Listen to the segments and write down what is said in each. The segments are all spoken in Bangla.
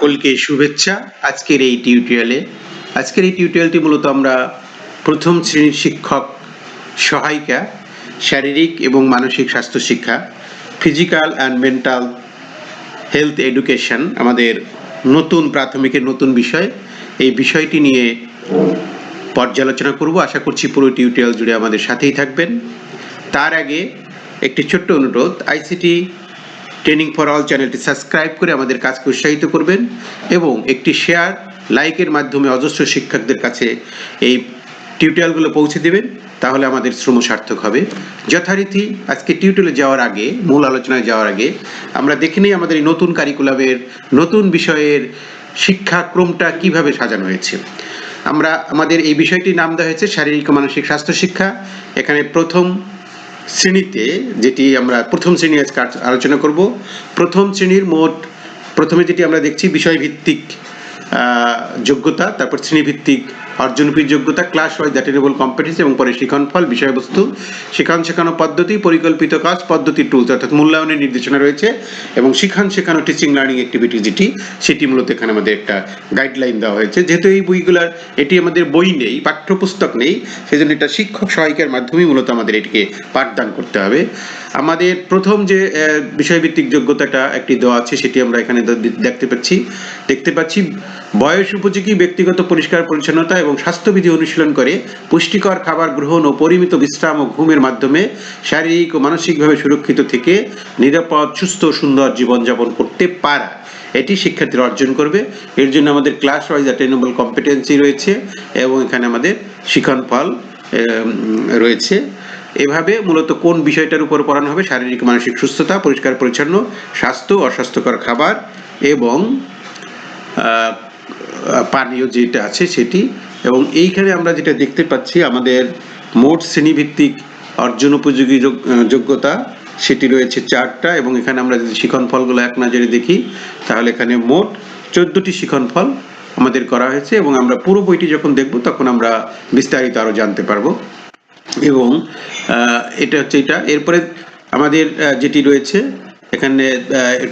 সকলকে শুভেচ্ছা আজকের এই টিউটোরিয়ালে আজকের এই টিউটোরিয়ালটি মূলত আমরা প্রথম শ্রেণির শিক্ষক সহায়িকা, শারীরিক এবং মানসিক স্বাস্থ্য শিক্ষা physical and mental health education আমাদের নতুন প্রাথমিকের নতুন বিষয়। এই বিষয়টি নিয়ে পর্যালোচনা করব। আশা করছি পুরো টিউটোরিয়াল জুড়ে আমাদের সাথেই থাকবেন। তার আগে একটি ছোট্ট অনুরোধ আইসিটি ট্রেনিং ফর অল চ্যানেলটি সাবস্ক্রাইব করে আমাদের কাজকে উৎসাহিত করবেন এবং একটি শেয়ার লাইকের মাধ্যমে অজস্র শিক্ষকদের কাছে এই টিউটোরিয়ালগুলো পৌঁছে দেবেন, তাহলে আমাদের শ্রম সার্থক হবে। যথারীতি আজকে টিউটোরিয়ালে যাওয়ার আগে, মূল আলোচনায় যাওয়ার আগে, আমরা দেখে নিই আমাদের এই নতুন কারিকুলামের নতুন বিষয়ের শিক্ষাক্রমটা কীভাবে সাজানো হয়েছে। আমরা, আমাদের এই বিষয়টির নাম দেওয়া হয়েছে শারীরিক ও মানসিক স্বাস্থ্য শিক্ষা। এখানে প্রথম শ্রেণীতে, যেটি আমরা প্রথম শ্রেণি আজকে আলোচনা করব। প্রথম শ্রেণির মোট, প্রথমে যেটি আমরা দেখছি বিষয়ভিত্তিক যোগ্যতা, তারপর শ্রেণীভিত্তিক অর্জনপীর যোগ্যতা ক্লাস ওয়াইজ অ্যাটেনেবল কম্পিটেন্স এবং পরে শিক্ষণফল বিষয়বস্তু শিখান শেখানো পদ্ধতি, পরিকল্পিত কাজ, পদ্ধতি টুলস অর্থাৎ মূল্যায়নের নির্দেশনা রয়েছে এবং শিখান শেখানো টিচিং লার্নিং অ্যাক্টিভিটি যেটি, সেটি মূলত এখানে আমাদের একটা গাইডলাইন দেওয়া হয়েছে। যেহেতু এই বইগুলার, এটি আমাদের বই নেই, পাঠ্যপুস্তক নেই সেই জন্য এটা শিক্ষক সহায়িকার মাধ্যমেই মূলত আমাদের এটিকে পাঠদান করতে হবে। আমাদের প্রথম যে বিষয়ভিত্তিক যোগ্যতাটা একটি দেওয়া আছে, সেটি আমরা এখানে দেখতে পাচ্ছি। দেখতে পাচ্ছি, বয়স উপযোগী, ব্যক্তিগত পরিষ্কার পরিচ্ছন্নতা এবং স্বাস্থ্যবিধি অনুশীলন করে পুষ্টিকর খাবার গ্রহণ ও পরিমিত বিশ্রাম ও ঘুমের মাধ্যমে শারীরিক ও মানসিকভাবে সুরক্ষিত থেকে নিরাপদ, সুস্থ সুন্দর জীবনযাপন করতে পারা। এটি শিক্ষার্থীরা অর্জন করবে। এর জন্য আমাদের ক্লাস ওয়াইজ অ্যাটেনেবল কম্পিটেন্সি রয়েছে এবং এখানে আমাদের শিখন ফল রয়েছে। এভাবে মূলত কোন বিষয়টার উপর পড়ানো হবে? শারীরিক, মানসিক সুস্থতা, পরিষ্কার, পরিচ্ছন্ন, স্বাস্থ্য, অস্বাস্থ্যকর খাবার এবং পানীয় যেটা আছে সেটি এবং এইখানে আমরা যেটা দেখতে পাচ্ছি, আমাদের মোট শ্রেণীভিত্তিক অর্জন উপযোগী যোগ- যোগ্যতা, সেটি রয়েছে চারটা এবং এখানে আমরা যদি শিখন ফলগুলো এক নজরে দেখি, তাহলে এখানে মোট চোদ্দটি শিখন ফল আমাদের করা হয়েছে এবং আমরা পুরো বইটি যখন দেখব, তখন আমরা বিস্তারিত আরও জানতে পারব। এবং এটা হচ্ছে এটা। এরপরে আমাদের যেটি রয়েছে, এখানে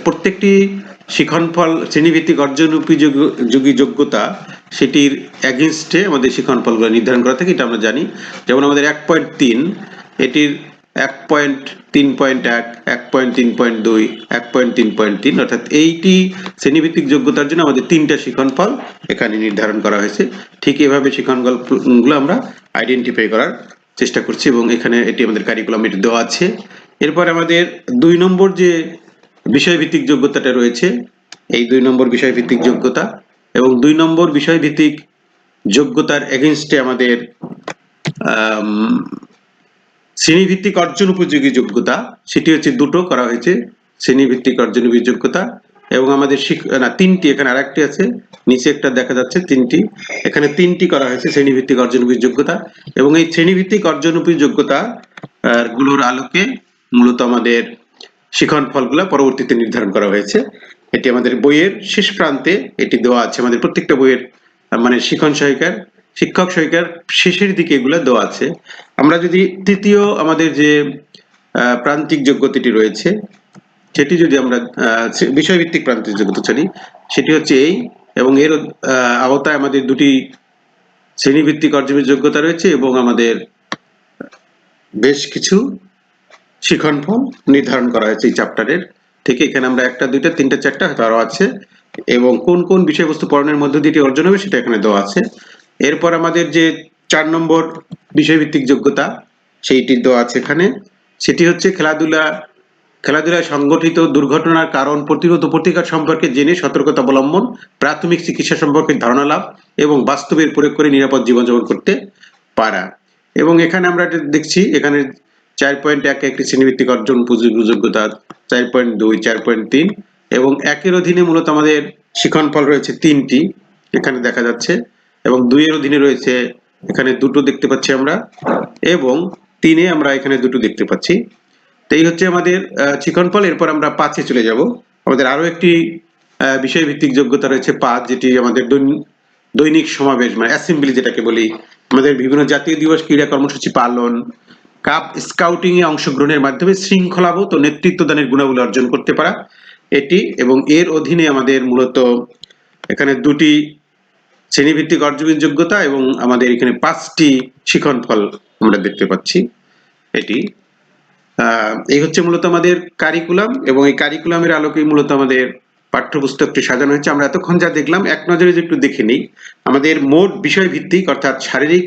প্রত্যেকটি শিখনফল, শ্রেণীভিত্তিক অর্জন উপযোগী যোগ্যতা, সেটির অ্যাগেনস্টে আমাদের শিখনফলগুলো নির্ধারণ করা থাকে, এটা আমরা জানি। যেমন আমাদের এক পয়েন্ট তিন, এটির এক পয়েন্ট তিন পয়েন্ট এক এক পয়েন্ট তিন পয়েন্ট দুই, এক পয়েন্ট তিন পয়েন্ট তিন, অর্থাৎ এইটি শ্রেণীভিত্তিক যোগ্যতার জন্য আমাদের তিনটা শিখনফল এখানে নির্ধারণ করা হয়েছে। ঠিক এভাবে শিখনফলগুলো আমরা আইডেন্টিফাই করার চেষ্টা করছি এবং এখানে এটি আমাদের কারিকুলাম এটি দেওয়া আছে। এরপর আমাদের দুই নম্বর যে বিষয়ভিত্তিক যোগ্যতাটা রয়েছে, এই দুই নম্বর বিষয়ভিত্তিক যোগ্যতা এবং দুই নম্বর বিষয়ভিত্তিক যোগ্যতার এগেনস্টে আমাদের শ্রেণীভিত্তিক অর্জন উপযোগী যোগ্যতা, সেটি হচ্ছে দুটো করা হয়েছে, শ্রেণীভিত্তিক অর্জন যোগ্যতা এবং আমাদের না, তিনটি, এখানে আরেকটি আছে, নিচে একটা দেখা যাচ্ছে, তিনটি, এখানে তিনটি করা হয়েছে শ্রেণীভিত্তিক অর্জন যোগ্যতা এবং এই শ্রেণীভিত্তিক অর্জন যোগ্যতা গুলোর আলোকে মূলত আমাদের শিখন ফলগুলো পরবর্তীতে নির্ধারণ করা হয়েছে। এটি আমাদের বইয়ের শেষ প্রান্তে এটি দেওয়া আছে। আমাদের প্রত্যেকটা বইয়ের মানে শিখন সহায়িকার শিক্ষক সহায়িকার শেষের দিকে এগুলো দেওয়া আছে। আমরা যদি তৃতীয় আমাদের যে প্রান্তিক যোগ্যতাটি রয়েছে, সেটি যদি আমরা বিষয়ভিত্তিক প্রান্তিক যোগ্যতা জানি সেটি হচ্ছে এই এবং এর আওতায় আমাদের দুটি শ্রেণীভিত্তিক অর্জনের যোগ্যতা রয়েছে এবং আমাদের বেশ কিছু শিখনফল নির্ধারণ করা হয়েছে এই চ্যাপ্টারের থেকে এখানে আমরা একটা, দুইটা, তিনটা, চারটা হয়তো আছে। এবং কোন কোন বিষয়বস্তু পড়ানোর মধ্য দিয়ে অর্জন হবে সেটা এখানে দেওয়া আছে। এরপর আমাদের যে চার নম্বর বিষয়ভিত্তিক যোগ্যতা, সেইটি দেওয়া আছে এখানে। সেটি হচ্ছে খেলাধুলা, খেলাধুলায় সংগঠিত দুর্ঘটনার কারণ, প্রতিরোধ প্রতিকার সম্পর্কে জেনে সতর্কতা অবলম্বন, প্রাথমিক চিকিৎসা সম্পর্কে ধারণা লাভ এবং বাস্তবের প্রয়োগ করে নিরাপদ জীবনযাপন করতে পারা। এবং এখানে আমরা দেখছি, এখানে চার পয়েন্ট এক একটি শ্রেণীভিত্তিক অর্জন যোগ্যতা চার পয়েন্ট দুই, চার পয়েন্ট তিন এবং একের অধীনে মূলত আমাদের শিখনফল রয়েছে তিনটি, এখানে দেখা যাচ্ছে এবং দুইয়ের অধীনে রয়েছে এখানে দুটো দেখতে পাচ্ছি আমরা এবং তিনে আমরা এখানে দুটো দেখতে পাচ্ছি। তো এই হচ্ছে আমাদের শিখনফল। এরপর আমরা পাঁচে চলে যাব। আমাদের আরও একটি বিষয়ভিত্তিক যোগ্যতা রয়েছে পাঁচ, যেটি আমাদের দৈন- দৈনিক সমাবেশ মানে অ্যাসেম্বলি যেটাকে বলি। আমাদের বিভিন্ন জাতীয় দিবস ক্রীড়া কর্মসূচি পালন কাপ স্কাউটিং এ অংশগ্রহণের মাধ্যমে শৃঙ্খলাবোধ ও নেতৃত্ব দানের গুণাবলী অর্জন করতে পারা। এটি এবং এর অধীনে আমাদের মূলত এখানে দুটি শ্রেণীভিত্তিক অর্জনের যোগ্যতা এবং আমাদের এখানে পাঁচটি শিখন ফল আমরা দেখতে পাচ্ছি। এটি এই হচ্ছে মূলত আমাদের কারিকুলাম এবং এই কারিকুলামের আলোকেই মূলত আমাদের পাঠ্যপুস্তকটি সাজানো হয়েছে। আমরা এতক্ষণ যা দেখলাম, এক নজরে যে একটু দেখে নিই, আমাদের মোট বিষয় ভিত্তিক অর্থাৎ শারীরিক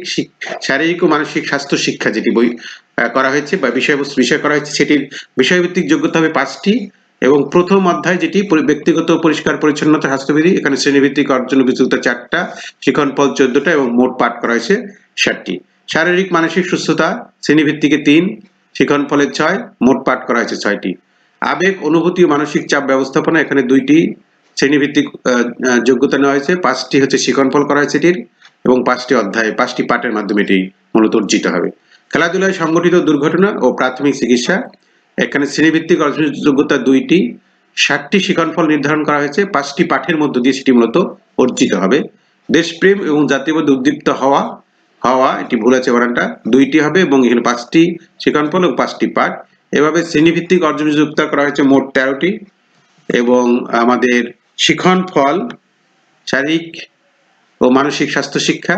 শারীরিক ও মানসিক স্বাস্থ্য শিক্ষা যেটি বই করা হয়েছে বা বিষয়বস্তু বিষয় করা হয়েছে, সেটির বিষয়ভিত্তিক যোগ্যতা হবে পাঁচটি এবং প্রথম অধ্যায় যেটি ব্যক্তিগত পরিষ্কার পরিচ্ছন্নতা স্বাস্থ্যবিধি, এখানে শ্রেণীভিত্তিক অর্জন বিস্তৃত চারটা শিখন ফল চোদ্দটা এবং মোট পাঠ করা হয়েছে ষাটটি। শারীরিক, মানসিক সুস্থতা শ্রেণীভিত্তিকে তিন শিখন ফলের ছয়, মোট পাঠ করা হয়েছে ছয়টি। আবেগ, অনুভূতি ও মানসিক চাপ ব্যবস্থাপনা, এখানে দুইটি শ্রেণীভিত্তিক যোগ্যতা নেওয়া হয়েছে। পাঁচটি হচ্ছে শিখনফল করা হয়েছে এটির এবং পাঁচটি অধ্যায়, পাঁচটি পাঠের মাধ্যমে এটি মূলত অর্জিত হবে। খেলাধুলায় সংগঠিত দুর্ঘটনা ও প্রাথমিক চিকিৎসা। এখানে শ্রেণীভিত্তিক অর্জনের যোগ্যতা দুইটি ষাটটি শিখনফল নির্ধারণ করা হয়েছে, পাঁচটি পাঠের মধ্য দিয়ে সেটি মূলত অর্জিত হবে। দেশপ্রেম এবং জাতীয়বাদ উদ্দীপ্ত হওয়া হওয়া, এটি ভুল আছে বানানটা, দুইটি হবে এবং এখানে পাঁচটি শিখনফল এবং পাঁচটি পাঠ। এভাবে শ্রেণীভিত্তিক অর্জন যুক্ত করা হয়েছে মোট তেরোটি এবং আমাদের শিখন ফল শারীরিক ও মানসিক স্বাস্থ্য শিক্ষা,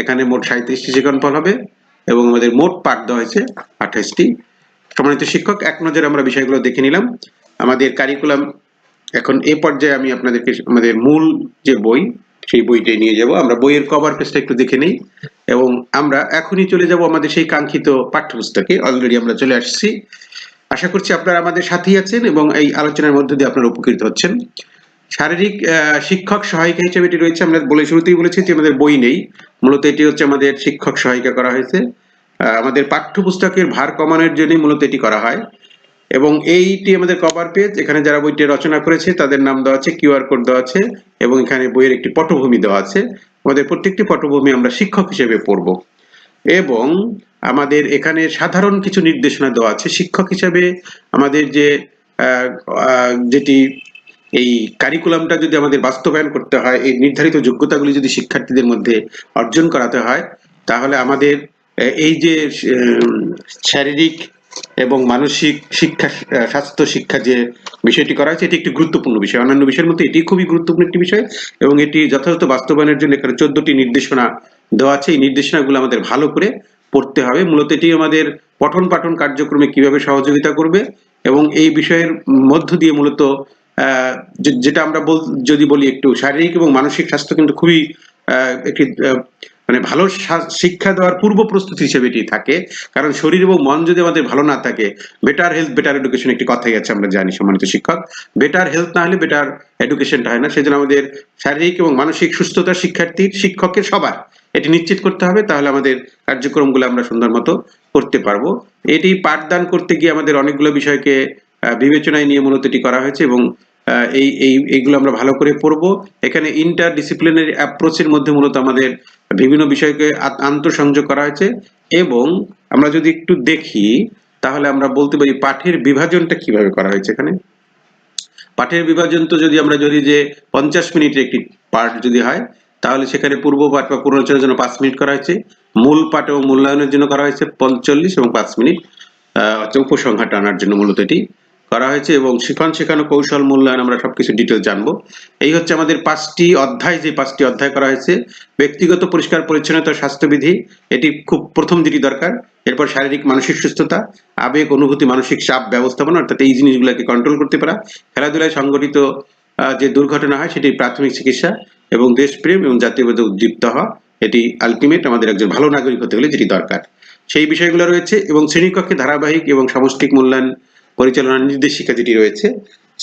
এখানে মোট সাঁত্রিশটি ফল হবে। এবং আমাদের মোট পাঠ দেওয়া হয়েছে আঠাশটি। সম্মানিত শিক্ষক, এক নজরে আমরা বিষয়গুলো দেখে নিলাম। আমাদের কারিকুলাম এখন এ পর্যায়ে আমি আপনাদেরকে আমাদের মূল যে বই, সেই বইটাই নিয়ে যাব। আমরা বইয়ের কভার পেজটা একটু দেখে নিই এবং আমরা এখনই চলে যাব আমাদের সেই কাঙ্ক্ষিত পাঠ্যপুস্তকে। অলরেডি আমরা চলে আসছি। আশা করছি আপনারা আমাদের সাথেই আছেন এবং এই আলোচনার মধ্যে দিয়ে আপনারা উপকৃত হচ্ছেন। শারীরিক শিক্ষক সহায়িকা হিসেবে এটি রয়েছে। আমরা বলে শুরুতেই বলেছি যে আমাদের বই নেই। মূলত এটি হচ্ছে আমাদের শিক্ষক সহায়িকা করা হয়েছে। আমাদের পাঠ্যপুস্তকের ভার কমানোর জন্যই মূলত এটি করা হয়। এবং এইটি আমাদের কভার পেজ এখানে যারা বইটি রচনা করেছে, তাদের নাম দেওয়া আছে কিউআর কোড দেওয়া আছে, এবং এখানে বইয়ের একটি পটভূমি দেওয়া আছে। আমাদের প্রত্যেকটি পটভূমি আমরা শিক্ষক হিসেবে পড়ব। এবং আমাদের এখানে সাধারণ কিছু নির্দেশনা দেওয়া আছে। শিক্ষক হিসেবে আমাদের যে যেটি এই কারিকুলামটা যদি আমাদের বাস্তবায়ন করতে হয়, এই নির্ধারিত যোগ্যতাগুলি যদি শিক্ষার্থীদের মধ্যে অর্জন করাতে হয়, তাহলে আমাদের এই যে শারীরিক এবং মানসিক শিক্ষা স্বাস্থ্য শিক্ষা যে বিষয়টি করা হয়েছে, এটি একটি গুরুত্বপূর্ণ বিষয়। অন্যান্য বিষয়ের মধ্যে এটি খুবই গুরুত্বপূর্ণ একটি বিষয় এবং এটি যথাযথ বাস্তবায়নের জন্য এখানে চোদ্দটি নির্দেশনা দেওয়া আছে। এই নির্দেশনাগুলো আমাদের ভালো করে পড়তে হবে। মূলত এটি আমাদের পঠন পাঠন কার্যক্রমে কীভাবে সহযোগিতা করবে এবং এই বিষয়ের মধ্য দিয়ে মূলত যেটা আমরা যদি বলি একটু শারীরিক এবং মানসিক স্বাস্থ্য কিন্তু খুবই একটি মানে ভালো শিক্ষা দেওয়ার পূর্ব প্রস্তুতি হিসেবে এটি থাকে। কারণ শরীর এবং মন যদি আমাদের ভালো না থাকে বেটার হেলথ বেটার এডুকেশন একটি কথাই আছে আমরা জানি সম্মানিত শিক্ষক। বেটার হেলথ না হলে বেটার এডুকেশনটা হয় না। সেজন্য আমাদের শারীরিক এবং মানসিক সুস্থতা শিক্ষার্থীর শিক্ষকের সবার এটি নিশ্চিত করতে হবে। তাহলে আমাদের কার্যক্রমগুলো আমরা সুন্দর মতো করতে পারব। এটি পাঠদান করতে গিয়ে আমাদের অনেকগুলো বিষয়কে বিবেচনায় নিয়ে মূলত এটি করা হয়েছে এবং এই এই, এইগুলো আমরা ভালো করে পড়ব। এখানে ইন্টার ডিসিপ্লিনারি অ্যাপ্রোচের মধ্যে মূলত আমাদের বিভিন্ন বিষয়কে আন্তঃসংযোগ করা হয়েছে এবং আমরা যদি একটু দেখি, তাহলে আমরা বলতে পারি পাঠের বিভাজনটা কীভাবে করা হয়েছে এখানে। পাঠের বিভাজন তো যদি আমরা যদি যে পঞ্চাশ মিনিটের একটি পাঠ যদি হয়, তাহলে সেখানে পূর্ব পাঠ বা পুনরালোচনার জন্য পাঁচ মিনিট করা হয়েছে, মূল পাঠ এবং মূল্যায়নের জন্য করা হয়েছে পঞ্চল্লিশ এবং পাঁচ মিনিট উপসংহার টানার জন্য মূলত এটি। করা হয়েছে এবং শিখন শেখানো কৌশল মূল্যায়ন আমরা সবকিছু ডিটেলস জানব। এই হচ্ছে আমাদের পাঁচটি অধ্যায়, যে পাঁচটি অধ্যায় করা হয়েছে। ব্যক্তিগত পরিষ্কার, পরিচ্ছন্নতা স্বাস্থ্যবিধি, এটি খুব প্রথম দিটি দরকার। এরপর শারীরিক মানসিক সুস্থতা, আবেগ, অনুভূতি, মানসিক চাপ, ব্যবস্থাপনা, অর্থাৎ এই জিনিসগুলোকে কন্ট্রোল করতে পারা। খেলাধুলায় সংগঠিত যে দুর্ঘটনা হয়, সেটি প্রাথমিক চিকিৎসা এবং দেশপ্রেম এবং জাতীয়বাদে উদ্দীপ্ত হওয়া, এটি আলটিমেট আমাদের একজন ভালো নাগরিক হতে গেলে যেটি দরকার। সেই বিষয়গুলো রয়েছে এবং শ্রেণীকক্ষে ধারাবাহিক এবং সামষ্টিক মূল্যায়ন পরিচালনার নির্দেশিকা যেটি রয়েছে,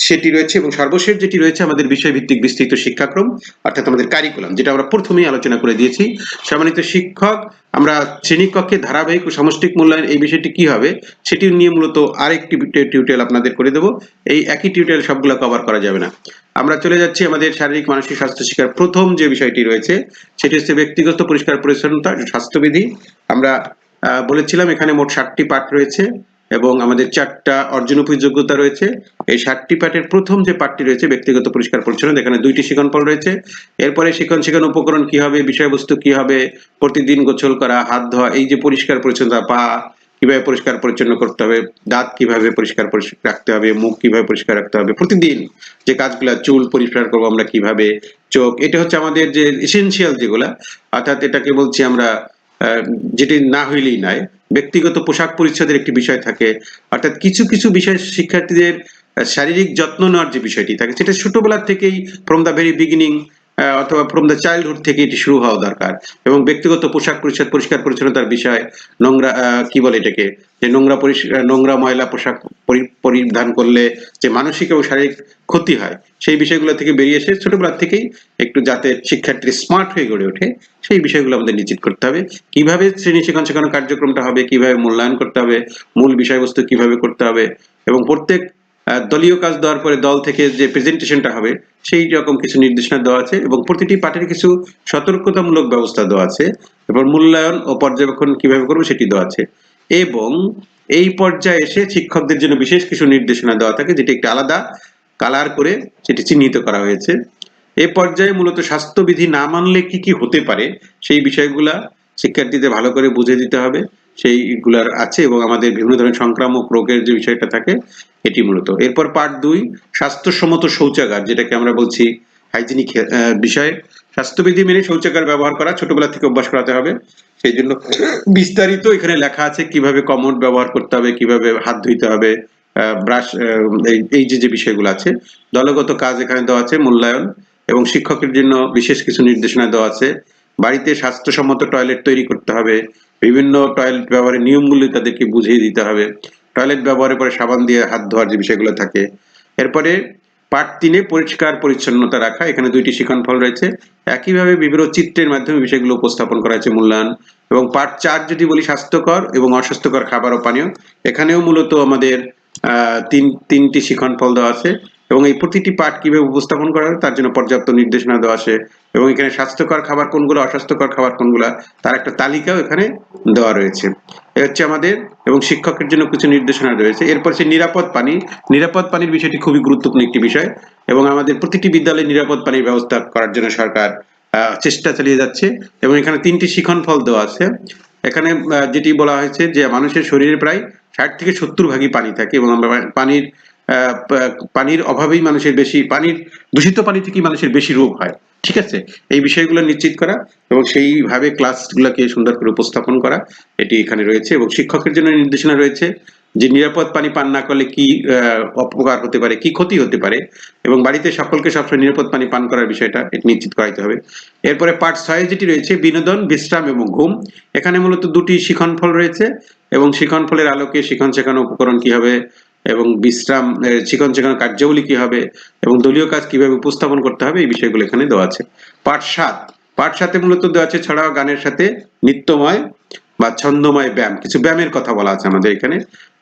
সেটি রয়েছে এবং সর্বশেষ যেটি রয়েছে আমাদের বিষয়ভিত্তিক বিস্তৃত শিক্ষাক্রম, অর্থাৎ আমাদের কারিকুলাম যেটা আমরা প্রথমেই আলোচনা করে দিয়েছি। সম্মানিত শিক্ষক, আমরা শ্রেণীকক্ষে ধারাবাহিক ও সামষ্টিক মূল্যায়ন এই বিষয়টি কি হবে সেটি নিয়ে মূলত আরেকটি টিউটোরিয়াল আপনাদের করে দেবো। এই একই টিউটোরিয়াল সবগুলো কভার করা যাবে না। আমরা চলে যাচ্ছি আমাদের শারীরিক মানসিক স্বাস্থ্য শিক্ষার প্রথম যে বিষয়টি রয়েছে, সেটি হচ্ছে ব্যক্তিগত পরিষ্কার পরিচ্ছন্নতা স্বাস্থ্যবিধি। আমরা বলেছিলাম এখানে মোট ষাটটি পাঠ রয়েছে। এবং আমাদের চারটা অর্জন উপযোগ্যতা রয়েছে। এই সাতটি পাঠের প্রথম যে পাঠটি রয়েছে, ব্যক্তিগত পরিষ্কার পরিচ্ছন্ন এখানে দুইটি শিখন রয়েছে। এরপরে শিখন শিখন উপকরণ কি হবে, বিষয়বস্তু কি হবে, প্রতিদিন গোসল করা, হাত ধোয়া, এই যে পরিষ্কার পরিচ্ছন্নতা, পা কীভাবে পরিষ্কার পরিচ্ছন্ন করতে হবে, দাঁত কীভাবে পরিষ্কার রাখতে হবে, মুখ কীভাবে পরিষ্কার রাখতে হবে, প্রতিদিন যে কাজগুলা, চুল পরিষ্কার করব আমরা কীভাবে, চোখ, এটা হচ্ছে আমাদের যে এসেনশিয়াল যেগুলা, অর্থাৎ এটাকে বলছি আমরা যেটি না হইলেই নয় ব্যক্তিগত পোশাক পরিচ্ছদের একটি বিষয় থাকে, অর্থাৎ কিছু কিছু বিষয় শিক্ষার্থীদের শারীরিক যত্ন নেওয়ার যে বিষয়টি থাকে, সেটা ছোটবেলার থেকেই ফ্রম দ্য ভেরি বিগিনিং অথবা ফ্রম দ্য চাইল্ডহুড থেকে এটি শুরু হওয়া দরকার। এবং ব্যক্তিগত পোশাক পরিচ্ছদ, পরিষ্কার পরিচ্ছন্নতার বিষয়, নোংরা কি বলে এটাকে? যে নোংরা নোংরা ময়লা পোশাক পরি- পরিধান করলে যে মানসিক এবং শারীরিক ক্ষতি হয়, সেই বিষয়গুলো থেকে বেরিয়ে এসে ছোটবেলা থেকেই একটু যাতে শিক্ষার্থী স্মার্ট হয়ে গড়ে ওঠে, সেই বিষয়গুলো আমাদের নিশ্চিত করতে হবে। কীভাবে শ্রেণি শিক্ষণ শেখানোর কার্যক্রমটা হবে, কীভাবে মূল্যায়ন করতে হবে, মূল বিষয়বস্তু কীভাবে করতে হবে, এবং প্রত্যেক দলীয় কাজ দেওয়ার পরে দল থেকে যে প্রেজেন্টেশনটা হবে, সেই রকম কিছু নির্দেশনা দেওয়া আছে এবং প্রতিটি পার্টির কিছু সতর্কতামূলক ব্যবস্থা দেওয়া আছে এবং মূল্যায়ন ও পর্যবেক্ষণ কীভাবে করবে সেটি দেওয়া আছে। এবং এই পর্যায়ে এসে শিক্ষকদের জন্য বিশেষ কিছু নির্দেশনা দেওয়া থাকে, যেটি একটি আলাদা কালার করে সেটি চিহ্নিত করা হয়েছে। এ পর্যায়ে মূলত স্বাস্থ্যবিধি না মানলে কি কি হতে পারে সেই বিষয়গুলা শিক্ষার্থীদের ভালো করে বুঝে দিতে হবে। সেইগুলার আছে এবং আমাদের বিভিন্ন ধরনের সংক্রামক রোগের যে বিষয়টা থাকে, এটি মূলত। এরপর পার্ট দুই, স্বাস্থ্যসম্মত শৌচাগার, যেটাকে আমরা বলছি হাইজিনিক বিষয়। স্বাস্থ্যবিধি মেনে শৌচাগার ব্যবহার করা, ছোটবেলা থেকে অভ্যাস করাতে হবে। সেই জন্য বিস্তারিত এখানে লেখা আছে কীভাবে কমোড ব্যবহার করতে হবে, কীভাবে হাত ধুইতে হবে ব্রাশ এই যে যে বিষয়গুলো আছে। দলগত কাজ এখানে দেওয়া আছে, মূল্যায়ন, এবং শিক্ষকের জন্য বিশেষ কিছু নির্দেশনা দেওয়া আছে। বাড়িতে স্বাস্থ্যসম্মত টয়লেট তৈরি করতে হবে বিভিন্ন টয়লেট ব্যবহারের নিয়মগুলি তাদেরকে বুঝিয়ে দিতে হবে। টয়লেট ব্যবহারের পরে সাবান দিয়ে হাত ধোয়ার যে বিষয়গুলো থাকে এরপরে পার্ট তিনে পরিষ্কার পরিচ্ছন্নতা রাখা এখানে দুইটি শিখন ফল রয়েছে। একইভাবে বিভিন্ন চিত্রের মাধ্যমে বিষয়গুলো উপস্থাপন করা হয়েছে মূল্যায়ন। এবং পার্ট চার যদি বলি স্বাস্থ্যকর এবং অস্বাস্থ্যকর খাবার ও পানীয় এখানেও মূলত আমাদের আহ, তিন তিনটি শিখন ফল দেওয়া আছে। এবং এই প্রতিটি পাঠ কীভাবে উপস্থাপন করা হবে তার জন্য পর্যাপ্ত নির্দেশনা দেওয়া আছে এবং এখানে স্বাস্থ্যকর খাবার কোনগুলো, অস্বাস্থ্যকর খাবার কোনগুলো, তার একটা তালিকাও এখানে দেওয়া রয়েছে। এ হচ্ছে আমাদের এবং শিক্ষকের জন্য কিছু নির্দেশনা রয়েছে। এরপর সে নিরাপদ পানি। নিরাপদ পানির বিষয়টি খুবই গুরুত্বপূর্ণ একটি বিষয় এবং আমাদের প্রতিটি বিদ্যালয়ে নিরাপদ পানির ব্যবস্থা করার জন্য সরকার চেষ্টা চালিয়ে যাচ্ছে এবং এখানে তিনটি শিখন ফল দেওয়া আছে। এখানে যেটি বলা হয়েছে যে মানুষের শরীরে প্রায় ষাট থেকে সত্তর ভাগই পানি থাকে এবং আমরা পানির পানির অভাবেই মানুষের বেশি, পানির দূষিত পানি থেকেই মানুষের বেশি রোগ হয়, ঠিক আছে? এই বিষয়গুলো নিশ্চিত করা এবং সেইভাবে ক্লাসগুলোকে সুন্দর করে উপস্থাপন করা, এটি এখানে রয়েছে এবং শিক্ষকের জন্য নির্দেশনা রয়েছে যে নিরাপদ পানি পান না করলে কি অপকার হতে পারে, কি ক্ষতি হতে পারে এবং বাড়িতে সকলকে সবসময় নিরাপদ পানি পান করার বিষয়টা নিশ্চিত করাইতে হবে। এরপরে পার্ট ছয় যেটি রয়েছে, বিনোদন, বিশ্রাম এবং ঘুম। এখানে মূলত দুটি শিখন ফল রয়েছে এবং শিখন ফলের আলোকে শিখন শেখানো উপকরণ কি হবে এবং বিশ্রাম চিকন শেখানোর কার্যাবলী কি হবে এবং দলীয় কাজ কীভাবে উপস্থাপন করতে হবে, এই বিষয়গুলো এখানে দেওয়া আছে। পাঠ সাত। পাঠ সাথে মূলত দেওয়া আছে ছাড়াও গানের সাথে নিত্যময় বা ছন্দময় ব্যায়াম। কিছু ব্যায়ামের কথা বলা আছে আমাদের এখানে।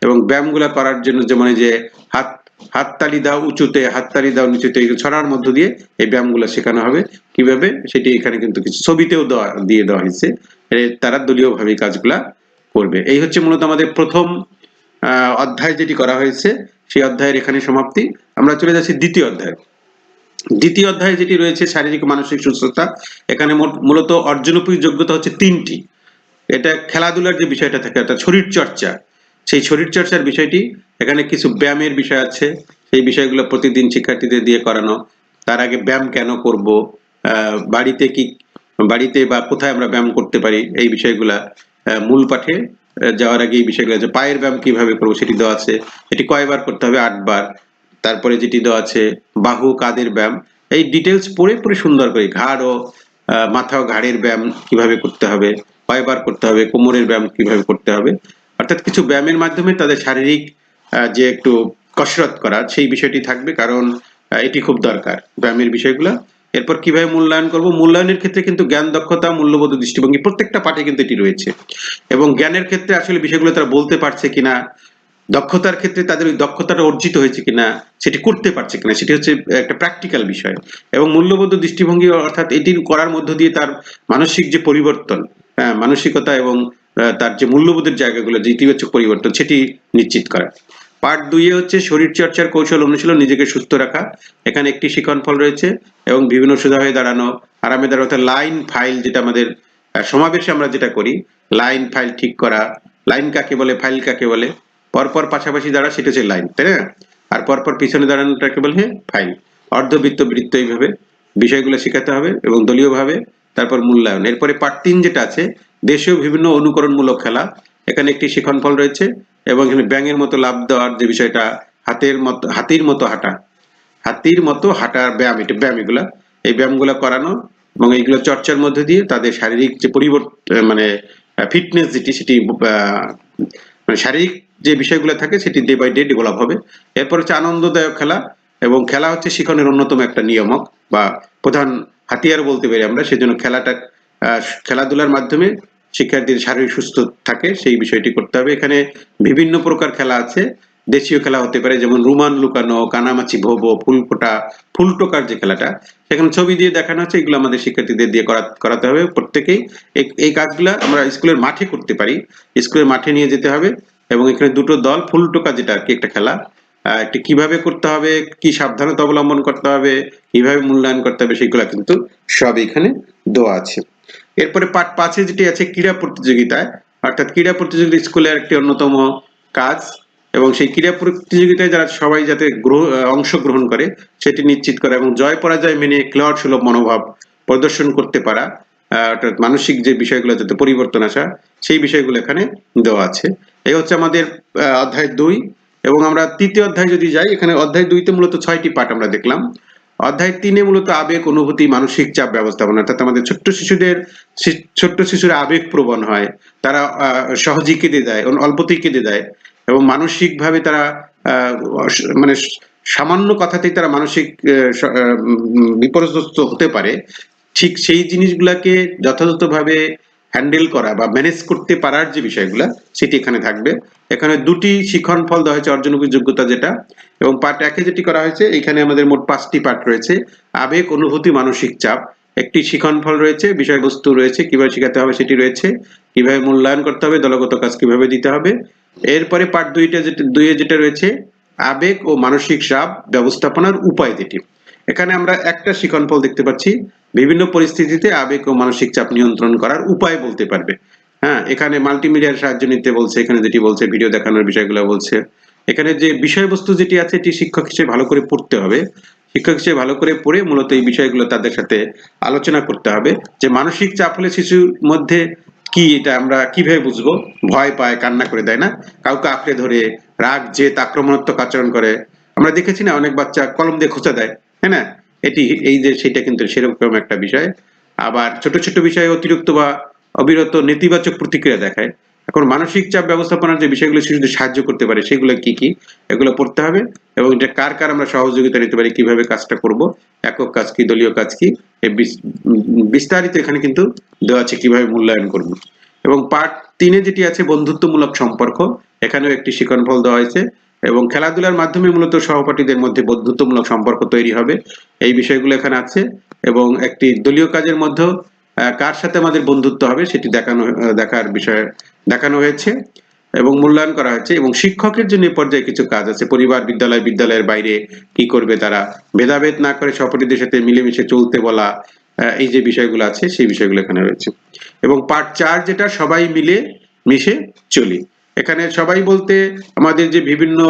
এবং ব্যায়ামগুলা করার জন্য যেমন যে হাত হাততালি দাও উঁচুতে হাততালি দাও নিচুতে ছড়ার মধ্য দিয়ে এই ব্যায়ামগুলো শেখানো হবে। কীভাবে? সেটি এখানে কিন্তু কিছু ছবিতেও দেওয়া, দিয়ে দেওয়া হয়েছে। তারা দলীয়ভাবে কাজগুলা করবে। এই হচ্ছে মূলত আমাদের প্রথম অধ্যায় যেটি করা হয়েছে, সেই অধ্যায়ের এখানে সমাপ্তি। আমরা চলে যাচ্ছি দ্বিতীয় অধ্যায়। দ্বিতীয় অধ্যায়ে যেটি রয়েছে, শারীরিক মানসিক সুস্থতা, এখানে মূলত অর্জনোপযোগী যোগ্যতা হচ্ছে তিনটি। এটা খেলাধুলার যে বিষয়টা থাকে, অর্থাৎ শরীর চর্চা, সেই শরীর চর্চার বিষয়টি, এখানে কিছু ব্যায়ামের বিষয় আছে, সেই বিষয়গুলো প্রতিদিন শিক্ষার্থীদের দিয়ে করানো। তার আগে ব্যায়াম কেন করব বাড়িতে কি, বাড়িতে বা কোথায় আমরা ব্যায়াম করতে পারি, এই বিষয়গুলা মূল পাঠে যাওয়ার আগে এই বিষয়গুলো আছে। পায়ের ব্যায়াম কীভাবে করব সেটি দেওয়া আছে। এটি কয়বার করতে হবে? আটবার। তারপরে যেটি দেওয়া আছে, বাহু কাদের ব্যায়াম। এই ডিটেলস পড়ে পড়ে সুন্দর করে ঘাড় ও মাথা ও ঘাড়ের ব্যায়াম কীভাবে করতে হবে, কয়বার করতে হবে, কোমরের ব্যায়াম কীভাবে করতে হবে। অর্থাৎ কিছু ব্যায়ামের মাধ্যমে তাদের শারীরিক যে একটু কসরত করা, সেই বিষয়টি থাকবে কারণ এটি খুব দরকার ব্যায়ামের বিষয়গুলো। এরপর কীভাবে মূল্যায়ন করব? মূল্যায়নের ক্ষেত্রে কিন্তু জ্ঞান দক্ষতা মূল্যবোধ দৃষ্টিভঙ্গি প্রত্যেকটা পাঠে কিন্তু এটি রয়েছে। এবং জ্ঞানের ক্ষেত্রে আসলে বিষয়গুলো তারা বলতে পারছে কিনা দক্ষতার ক্ষেত্রে তাদের ওই দক্ষতাটা অর্জিত হয়েছে কিনা সেটি করতে পারছে কিনা সেটি হচ্ছে একটা প্র্যাকটিক্যাল বিষয়। এবং মূল্যবোধ দৃষ্টিভঙ্গি অর্থাৎ এটি করার মধ্য দিয়ে তার মানসিক যে পরিবর্তন হ্যাঁ, মানসিকতা এবং তার যে মূল্যবোধের জায়গাগুলো যে ইতিবাচক পরিবর্তন সেটি নিশ্চিত করা। পার্ট দুইয়ে হচ্ছে শরীর চর্চার কৌশল অনুশীলন, নিজেকে সুস্থ রাখা। এখানে একটি শিখন ফল রয়েছে এবং বিভিন্ন সুধা হয়ে দাঁড়ানো আরামে অর্থাৎ লাইন ফাইল যেটা আমাদের সমাবেশে আমরা যেটা করি লাইন ফাইল ঠিক করা লাইন কাকে বলে ফাইল কাকে বলে, পরপর পাশাপাশি দাঁড়া, সেটা হচ্ছে লাইন তাই না? আর পরপর পিছনে দাঁড়ানোটাকে বলে ফাইল অর্ধবৃত্ত বৃত্ত এইভাবে বিষয়গুলো শেখাতে হবে এবং দলীয়ভাবে তারপর মূল্যায়ন। এরপরে পার্ট তিন যেটা আছে, দেশীয় বিভিন্ন অনুকরণমূলক খেলা। এখানে একটি শিখনফল রয়েছে এবং এখানে ব্যাঙের মতো লাভ দেওয়ার যে বিষয়টা, হাতের মতো, হাতির মতো হাঁটা। হাতির মতো হাঁটার ব্যায়াম, এটা ব্যায়াম এগুলা। এই ব্যায়ামগুলো করানো এবং এইগুলো চর্চার মধ্যে দিয়ে তাদের শারীরিক যে পরিবর্তন মানে ফিটনেস যেটি, সেটি মানে শারীরিক যে বিষয়গুলো থাকে, সেটি ডে বাই ডে ডেভেলপ হবে। এরপর হচ্ছে আনন্দদায়ক খেলা এবং খেলা হচ্ছে শিখনের অন্যতম একটা নিয়ামক বা প্রধান হাতিয়ার বলতে পারি আমরা। সেজন্য খেলাটা খেলাধুলার মাধ্যমে শিক্ষার্থীর শারীরিক সুস্থ থাকে, সেই বিষয়টি করতে হবে। এখানে বিভিন্ন প্রকার খেলা আছে। দেশীয় খেলা হতে পারে, যেমন রুমান লুকানো, কানামাছি ভোবো ফুল ফোটা ফুল টোকার যে খেলাটা, সেখানে ছবি দিয়ে দেখানো হচ্ছে এগুলো আমাদের শিক্ষার্থীদের দিয়ে করা- করাতে হবে। প্রত্যেকেই এই- কাজগুলো আমরা স্কুলের মাঠে করতে পারি। স্কুলের মাঠে নিয়ে যেতে হবে এবং এখানে দুটো দল ফুল টোকা যেটা আর কি, একটা খেলা। একটি কীভাবে করতে হবে, কি সাবধানতা অবলম্বন করতে হবে, কীভাবে মূল্যায়ন করতে হবে সেগুলো কিন্তু সব এখানে দেওয়া আছে। এরপরে পার্ট পাঁচে যেটি আছে ক্রীড়া প্রতিযোগিতায়, অর্থাৎ ক্রীড়া প্রতিযোগিতা স্কুলের একটি অন্যতম কাজ এবং সেই ক্রীড়া প্রতিযোগিতায় যারা সবাই যাতে গ্রহ- অংশগ্রহণ করে, সেটি নিশ্চিত করা এবং জয় পরাজয় মেনে খেলোয়াড় সুলভ মনোভাব প্রদর্শন করতে পারা অর্থাৎ মানসিক যে বিষয়গুলো যাতে পরিবর্তন আসা, সেই বিষয়গুলো এখানে দেওয়া আছে। এই হচ্ছে আমাদের অধ্যায় দুই এবং আমরা তৃতীয় অধ্যায় যদি যাই, এখানে অধ্যায় দুইতে মূলত ছয়টি পাঠ আমরা দেখলাম। অধ্যায় তিনে মূলত আবেগ, অনুভূতি, মানসিক চাপ ব্যবস্থাপনা। অর্থাৎ আমাদের ছোট্ট শিশুদের ছোট্ট শিশুরা আবেগ প্রবণ হয়। তারা সহজেই কেঁদে দেয় অল্পতেই কেঁদে দেয় এবং মানসিক ভাবে তারা মানে সামান্য কথাতেই তারা মানসিক বিপর্যস্ত হতে পারে। ঠিক সেই জিনিসগুলাকে যথাযথভাবে হ্যান্ডেল করা বা ম্যানেজ করতে পারার যে বিষয়গুলা, সেটি এখানে থাকবে। এখানে দুটি শিখন ফল দেওয়া হয়েছে, অর্জন যোগ্যতা যেটা, এবং পার্ট একে যেটি করা হয়েছে, এখানে আমাদের মোট পাঁচটি পার্ট রয়েছে। আবেগ, অনুভূতি, মানসিক চাপ। একটি শিখন ফল রয়েছে, বিষয়বস্তু রয়েছে, কীভাবে শেখাতে হবে সেটি রয়েছে, কীভাবে মূল্যায়ন করতে হবে, দলগত কাজ কীভাবে দিতে হবে। এরপরে পার্ট দুইটা যেটা, দুইয়ে যেটা রয়েছে, আবেগ ও মানসিক চাপ ব্যবস্থাপনার উপায় যেটি। এখানে আমরা একটা শিখন ফল দেখতে পাচ্ছি বিভিন্ন পরিস্থিতিতে আবেগ ও মানসিক চাপ নিয়ন্ত্রণ করার উপায় বলতে পারবে। হ্যাঁ এখানে মাল্টিমিডিয়ার সাহায্য নিতে বলছে, এখানে যেটি বলছে ভিডিও দেখানোর বিষয়গুলো বলছে। এখানে যে বিষয়বস্তু যেটি আছে, এটি শিক্ষক হিসেবে ভালো করে পড়তে হবে। শিক্ষক হিসেবে ভালো করে পড়ে মূলত এই বিষয়গুলো তাদের সাথে আলোচনা করতে হবে যে মানসিক চাপ হলে শিশুর মধ্যে কি এটা আমরা কীভাবে বুঝব? ভয় পায়, কান্না করে দেয় না? কাউকে আঁকড়ে ধরে, রাগ, জেদ, আক্রমণাত্মক আচরণ করে। আমরা দেখেছি না, অনেক বাচ্চা কলম দিয়ে খোঁচা দেয় হ্যাঁ না? এটি, এই যে সেটা কিন্তু সেরকম একটা বিষয়। আবার ছোট ছোট বিষয়ে অতিরিক্ত বা অবিরত নেতিবাচক প্রতিক্রিয়া দেখায়। এখন মানসিক চাপ ব্যবস্থাপনার যে বিষয়গুলো শিশুদের সাহায্য করতে পারে, সেগুলো কি কি? এগুলো পড়তে হবে এবং এটা কার কার আমরা সহযোগিতা নিতে পারি, কীভাবে কাজটা করব, একক কাজ কি, দলীয় কাজ কি বিস্তারিত এখানে কিন্তু দেওয়া আছে কীভাবে মূল্যায়ন করব। এবং পার্ট তিনে যেটি আছে, বন্ধুত্বমূলক সম্পর্ক, এখানেও একটি শিকনফল দেওয়া হয়েছে। এবং খেলাধুলার মাধ্যমে মূলত সহপাঠীদের মধ্যে বন্ধুত্বমূলক সম্পর্ক তৈরি হবে। এই বিষয়গুলো এখানে আছে এবং একটি দলীয় কাজের মধ্যেও কার সাথে আমাদের বন্ধুত্ব হবে সেটি দেখানো দেখার বিষয়ে, দেখানো হয়েছে এবং মূল্যায়ন করা হয়েছে এবং শিক্ষকের জন্য পর্যায়ে কিছু কাজ আছে। পরিবার বিদ্যালয়, বিদ্যালয়ের বাইরে কি করবে তারা? ভেদাভেদ না করে সহপাঠীদের সাথে মিলেমিশে চলতে বলা এই যে বিষয়গুলো আছে, সেই বিষয়গুলো এখানে রয়েছে। এবং পার্ট চার যেটা, সবাই মিলে মিশে চলি। এখানে সবাই বলতে আমাদের যে বিভিন্ন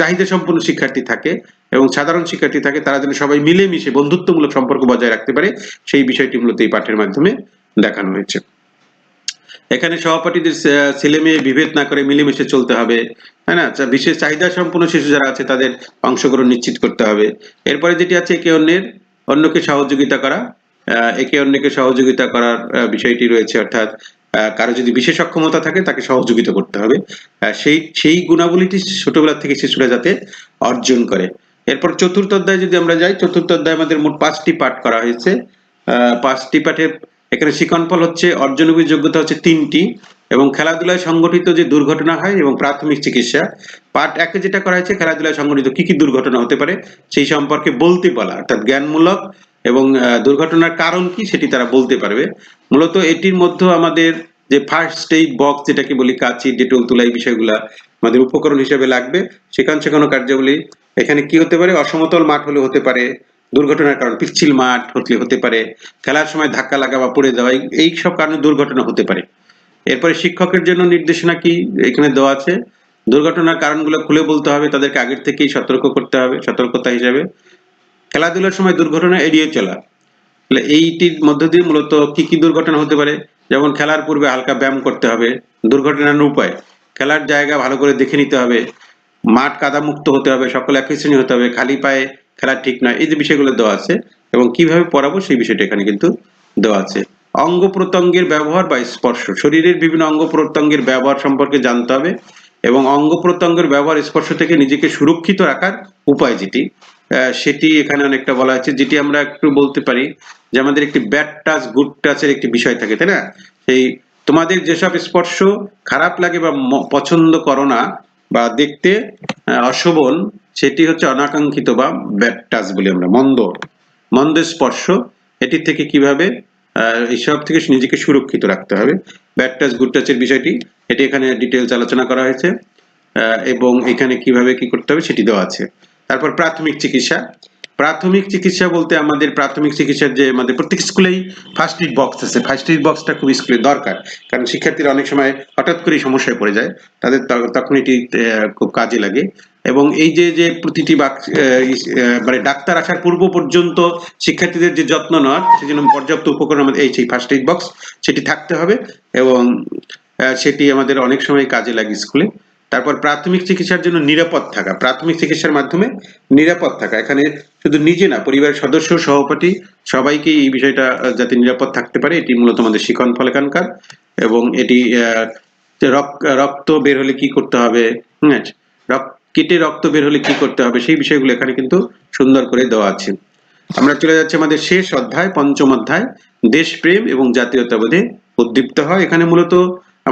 চাহিদা সম্পন্ন শিক্ষার্থী থাকে এবং সাধারণ শিক্ষার্থী থাকে, তারা যেন সবাই মিলেমিশে বন্ধুত্বমূলক সম্পর্ক বজায় রাখতে পারে, সেই বিষয়টি মূলত এই পাঠের মাধ্যমে দেখানো হয়েছে। এখানে সহপাঠীদের ছেলে মেয়ে বিভেদ না করে মিলেমিশে চলতে হবে, তাই না? বিশেষ চাহিদা সম্পন্ন শিশু যারা আছে, তাদের অংশগ্রহণ নিশ্চিত করতে হবে। এরপরে যেটি আছে, একে অন্যের, অন্যকে সহযোগিতা করা একে অন্যকে সহযোগিতা করার বিষয়টি রয়েছে, অর্থাৎ কারও যদি বিশেষ সক্ষমতা থাকে, তাকে সহযোগিতা করতে হবে। সেই সেই গুণাবলীটি ছোটবেলা থেকে শিশুরা যাতে অর্জন করে। এরপর চতুর্থ অধ্যায় যদি আমরা যাই, চতুর্থ অধ্যায় আমাদের মোট পাঁচটি পাঠ করা হয়েছে। পাঁচটি পাঠে এখানে শিকনফল হচ্ছে অর্জনবী যোগ্যতা হচ্ছে তিনটি এবং খেলাধুলায় সংগঠিত যে দুর্ঘটনা হয় এবং প্রাথমিক চিকিৎসা পার্ট একে যেটা করা হয়েছে, খেলাধুলায় সংগঠিত কি কি দুর্ঘটনা হতে পারে, সেই সম্পর্কে বলতে বলা, অর্থাৎ জ্ঞানমূলক এবং দুর্ঘটনার কারণ কি সেটি তারা বলতে পারবে। মূলত এটির মধ্যে আমাদের যে ফার্স্ট এইড বক্স যেটাকে বলি কাঁচি, ডেটল তুলা এই বিষয়গুলা আমাদের উপকরণ হিসেবে লাগবে। সেখান সেখানে কার্যাবলী এখানে কি হতে পারে? অসমতল মাঠ হলে হতে পারে, দুর্ঘটনার কারণ, পিচ্ছিল মাঠ হতে হতে পারে খেলার সময় ধাক্কা লাগা বা পড়ে যাওয়া এই সব কারণে দুর্ঘটনা হতে পারে। এরপরে শিক্ষকের জন্য নির্দেশনা কি এখানে দেওয়া আছে? দুর্ঘটনার কারণগুলো খুলে বলতে হবে, তাদেরকে আগের থেকেই সতর্ক করতে হবে, সতর্কতা হিসাবে। খেলাধুলার সময় দুর্ঘটনা এড়িয়ে চলা। তাহলে এইটির মধ্য দিয়ে মূলত কি কি দুর্ঘটনা হতে পারে? যেমন খেলার পূর্বে হালকা ব্যায়াম করতে হবে, দুর্ঘটনার উপায়। খেলার জায়গা ভালো করে দেখে নিতে হবে, মাঠ কাদা মুক্ত হতে হবে, সকলে একই শ্রেণি হতে হবে, খালি পায়ে খেলা ঠিক নয়, এই যে বিষয়গুলো দেওয়া আছে এবং কীভাবে পড়াবো সেই বিষয়টা এখানে কিন্তু দেওয়া আছে। অঙ্গ প্রত্যঙ্গের ব্যবহার বা স্পর্শ। শরীরের বিভিন্ন অঙ্গ প্রত্যঙ্গের ব্যবহার সম্পর্কে জানতে হবে এবং অঙ্গ প্রত্যঙ্গের ব্যবহার স্পর্শ থেকে নিজেকে সুরক্ষিত রাখার উপায় যেটি সেটি এখানে অনেকটা বলা হয়েছে যেটি আমরা একটু বলতে পারি যে আমাদের একটি ব্যাড টাচ গুড টাচের একটি বিষয় থাকে তাই না? সেই তোমাদের যেসব স্পর্শ খারাপ লাগে বা পছন্দ করো না বা দেখতে অশোভন সেটি হচ্ছে অনাকাঙ্ক্ষিত বা ব্যাড টাচ বলি আমরা মন্দ। মন্দ স্পর্শ এটি থেকে কীভাবে আহ, এইসব থেকে নিজেকে সুরক্ষিত রাখতে হবে। ব্যাড টাচ গুড টাচের বিষয়টি এটি এখানে ডিটেলস আলোচনা করা হয়েছে এবং এখানে কীভাবে কি করতে হবে সেটি দেওয়া আছে। তারপর প্রাথমিক চিকিৎসা। প্রাথমিক চিকিৎসা বলতে আমাদের প্রাথমিক চিকিৎসার যে আমাদের প্রত্যেক স্কুলেই ফার্স্ট এইড বক্স আছে। ফার্স্ট এড বক্সটা খুব স্কুলে দরকার। কারণ শিক্ষার্থীরা অনেক সময় হঠাৎ করে সমস্যায় পড়ে যায়। তাদের তখন এটি খুব কাজে লাগে। এবং এই যে যে প্রতিটি মানে ডাক্তার আসার পূর্ব পর্যন্ত শিক্ষার্থীদের যে যত্ন নেওয়ার সেজন্য পর্যাপ্ত উপকরণ আমাদের, এই সেই ফার্স্ট এইড বক্স সেটি থাকতে হবে। এবং সেটি আমাদের অনেক সময় কাজে লাগে স্কুলে। তারপর প্রাথমিক চিকিৎসার জন্য নিরাপদ থাকা। প্রাথমিক চিকিৎসার মাধ্যমে নিরাপদ থাকা। এখানে শুধু নিজে না, পরিবারের সদস্য, সহপাঠী সবাইকে এই বিষয়টা যাতে নিরাপদ থাকতে পারে। এটি মূলত আমাদের শিখন ফল এখানকার এবং এটি রক্ত বের হলে কি করতে হবে? হ্যাঁ কেটে রক্ত বের হলে কি করতে হবে? সেই বিষয়গুলো এখানে কিন্তু সুন্দর করে দেওয়া আছে। আমরা চলে যাচ্ছি আমাদের শেষ অধ্যায়, পঞ্চম অধ্যায়। দেশপ্রেম এবং জাতীয়তাবোধে উদ্দীপ্ত হয়। এখানে মূলত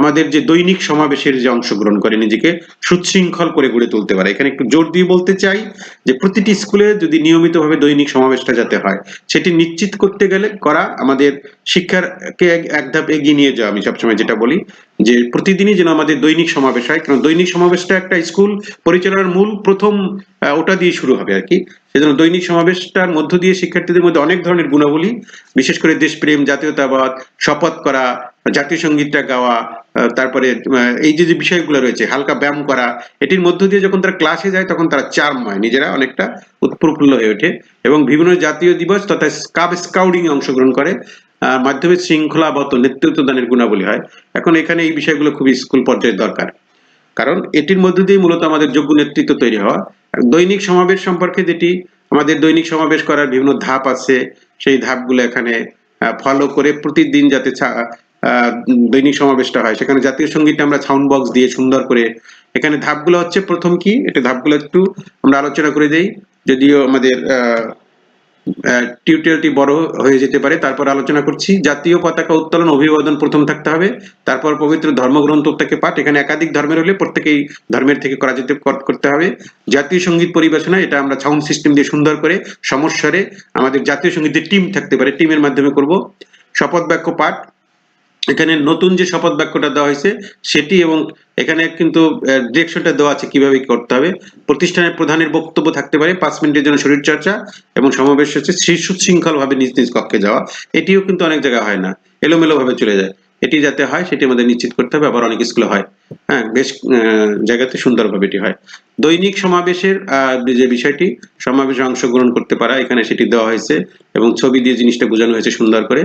আমাদের যে দৈনিক সমাবেশের যে অংশগ্রহণ করে নিজেকে সুশৃঙ্খল করে গড়ে তুলতে পারে। এখানে একটু জোর দিয়ে বলতে চাই যে প্রতিটি স্কুলে যদি নিয়মিতভাবে দৈনিক সমাবেশটা যাতে হয়, সেটি নিশ্চিত করতে গেলে, করা আমাদের শিক্ষারকে এক- ধাপ এগিয়ে নিয়ে যাওয়া। আমি সবসময় যেটা বলি যে প্রতিদিনই যেন আমাদের দৈনিক সমাবেশ হয়, কারণ দৈনিক সমাবেশটা একটা স্কুল পরিচালনার মূল প্রথম ওটা দিয়ে শুরু হবে আর কি। সেজন্য দৈনিক সমাবেশটার মধ্য দিয়ে শিক্ষার্থীদের মধ্যে অনেক ধরনের গুণাবলী, বিশেষ করে দেশপ্রেম, জাতীয়তাবাদ, শপথ করা, জাতীয় সঙ্গীতটা গাওয়া তারপরে এই যে যে বিষয়গুলো রয়েছে, হালকা ব্যায়াম করা, এটির মধ্য দিয়ে যখন তারা ক্লাসে যায়, তখন তারা চার্ম হয়, নিজেরা অনেকটা উৎপ্রফুল্ল হয়ে ওঠে এবং বিভিন্ন জাতীয় দিবস তথা স্কাব স্কাউটিং অংশগ্রহণ করে মাধ্যমে নেতৃত্ব দানের গুণাবলী হয়। এখন এখানে এই বিষয়গুলো খুবই স্কুল পর্যায়ে দরকার। কারণ এটির মধ্য দিয়ে মূলত আমাদের যোগ্য নেতৃত্ব তৈরি হওয়া। দৈনিক সমাবেশ সম্পর্কে যেটি, আমাদের দৈনিক সমাবেশ করার বিভিন্ন ধাপ আছে, সেই ধাপগুলো এখানে ফলো করে প্রতিদিন যাতে দৈনিক সমাবেশটা হয়। সেখানে জাতীয় সঙ্গীতটা আমরা সাউন্ড বক্স দিয়ে সুন্দর করে এখানে ধাপগুলো হচ্ছে প্রথম কি? এটা ধাপগুলো একটু আমরা আলোচনা করে দেই। যদিও আমাদের টিউটোরিয়ালটি বড় হয়ে যেতে পারে, তারপর আলোচনা করছি। জাতীয় পতাকা উত্তোলন, অভিবাদন প্রথম থাকতে হবে। তারপর পবিত্র ধর্মগ্রন্থ থেকে পাঠ। এখানে একাধিক ধর্মের হলে প্রত্যেকেই ধর্মের থেকে করা যেতে করতে হবে। জাতীয় সংগীত পরিবেশনা, এটা আমরা সাউন্ড সিস্টেম দিয়ে সুন্দর করে সমস্যারে আমাদের জাতীয় সঙ্গীতের টিম থাকতে পারে। টিমের মাধ্যমে করব। শপথ বাক্য পাঠ। এখানে নতুন যে শপথ বাক্যটা দেওয়া হয়েছে, সেটি এবং এখানে কিন্তু ডিরেকশনটা দেওয়া আছে কীভাবে করতে হবে। প্রতিষ্ঠানের প্রধানের বক্তব্য থাকতে পারে, পাঁচ মিনিটের জন্য শরীর চর্চা এবং সমাবেশ হচ্ছে সুশৃঙ্খল ভাবে নিজ নিজ কক্ষে যাওয়া। এটিও কিন্তু অনেক জায়গায় হয় না এলোমেলো ভাবে চলে যায়। এটি যাতে হয় সেটি আমাদের নিশ্চিত করতে হবে। আবার অনেক স্কুলে হয়। হ্যাঁ বেশ জায়গাতে সুন্দরভাবে এটি হয়। দৈনিক সমাবেশের যে বিষয়টি, সমাবেশে অংশগ্রহণ করতে পারা, এখানে সেটি দেওয়া হয়েছে এবং ছবি দিয়ে জিনিসটা বোঝানো হয়েছে সুন্দর করে।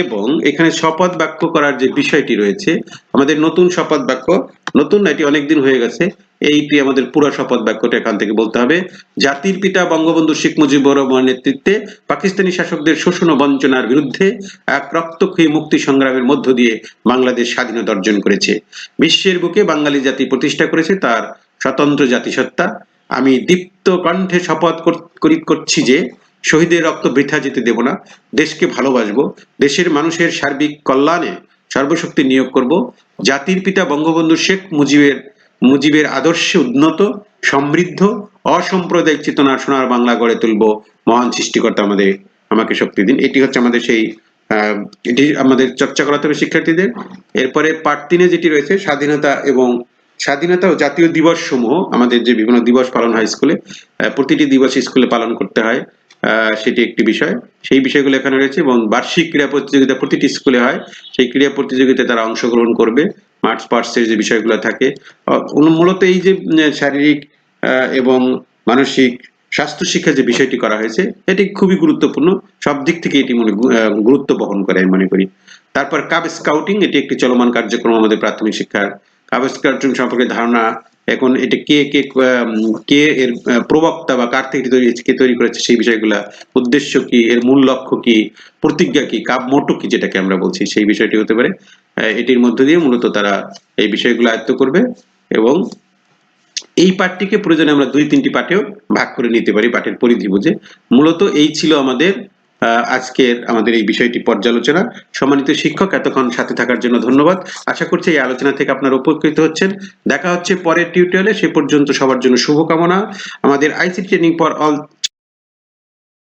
এবং এখানে শপথ বাক্য করার যে বিষয়টি রয়েছে, আমাদের নতুন শপথ বাক্য, নতুন এটি অনেকদিন হয়ে গেছে এইটি আমাদের পুরো শপথ বাক্যটা এখান থেকে বলতে হবে। জাতির পিতা বঙ্গবন্ধু শেখ মুজিবুর রহমানের নেতৃত্বে পাকিস্তানি শাসকদের শোষণ ও বঞ্চনার বিরুদ্ধে এক রক্তক্ষয়ী মুক্তি সংগ্রামের মধ্য দিয়ে বাংলাদেশ স্বাধীনতা অর্জন করেছে। বিশ্বের বুকে বাঙালি জাতি প্রতিষ্ঠা করেছে তার স্বতন্ত্র জাতিসত্তা। আমি দীপ্ত কণ্ঠে শপথ কর- করি, করছি যে শহীদের রক্ত বৃথা যেতে দেব না। দেশকে ভালোবাসবো। দেশের মানুষের সার্বিক কল্যাণে সর্বশক্তি নিয়োগ করব। জাতির পিতা বঙ্গবন্ধু শেখ মুজিবের মুজিবের আদর্শে উন্নত, সমৃদ্ধ, অসাম্প্রদায়িক চেতনার সোনার বাংলা গড়ে তুলব মহান সৃষ্টিকর্তা আমাদের, আমাকে শক্তি দিন। এটি হচ্ছে আমাদের সেই এটি আমাদের চর্চা করাতে হবে শিক্ষার্থীদের। এরপরে পাঠ তিনে যেটি রয়েছে, স্বাধীনতা এবং স্বাধীনতা ও জাতীয় দিবস সমূহ আমাদের যে বিভিন্ন দিবস পালন হয় স্কুলে প্রতিটি দিবস স্কুলে পালন করতে হয় সেটি একটি বিষয়। সেই বিষয়গুলো এখানে রয়েছে এবং বার্ষিক ক্রীড়া প্রতিযোগিতা প্রতিটি স্কুলে হয়। সেই ক্রীড়া প্রতিযোগিতায় তারা অংশগ্রহণ করবে। মার্চ পার্সের যে বিষয়গুলো থাকে। মূলত এই যে শারীরিক এবং মানসিক স্বাস্থ্য শিক্ষা যে বিষয়টি করা হয়েছে, এটি খুবই গুরুত্বপূর্ণ। সব দিক থেকে এটি মনে গুরুত্ব বহন করে আমি মনে করি। তারপর কাব স্কাউটিং এটি একটি চলমান কার্যক্রম আমাদের প্রাথমিক শিক্ষার। কাব স্কাউটিং সম্পর্কে ধারণা, এখন এটা কে কে কে এর প্রবক্তা বা কার থেকে তৈরি, কে তৈরি করেছে সেই বিষয়গুলা, উদ্দেশ্য কি, এর মূল লক্ষ্য কি, প্রতিজ্ঞা কি কাব মোটো কি যেটাকে আমরা বলছি, সেই বিষয়টি হতে পারে। এটির মধ্য দিয়ে মূলত তারা এই বিষয়গুলো আয়ত্ত করবে এবং এই পাঠটিকে প্রয়োজনে আমরা দুই, তিনটি পাঠেও ভাগ করে নিতে পারি, পাঠের পরিধি বুঝে। মূলত এই ছিল আমাদের আজকের আমাদের এই বিষয়টি পর্যালোচনা। সম্মানিত শিক্ষক, এতক্ষণ সাথে থাকার জন্য ধন্যবাদ। আশা করছি এই আলোচনা থেকে আপনারা উপকৃত হচ্ছেন। দেখা হচ্ছে পরের টিউটোরিয়ালে। সে পর্যন্ত সবার জন্য শুভকামনা। আমাদের আইসি ট্রেনিং ফর অল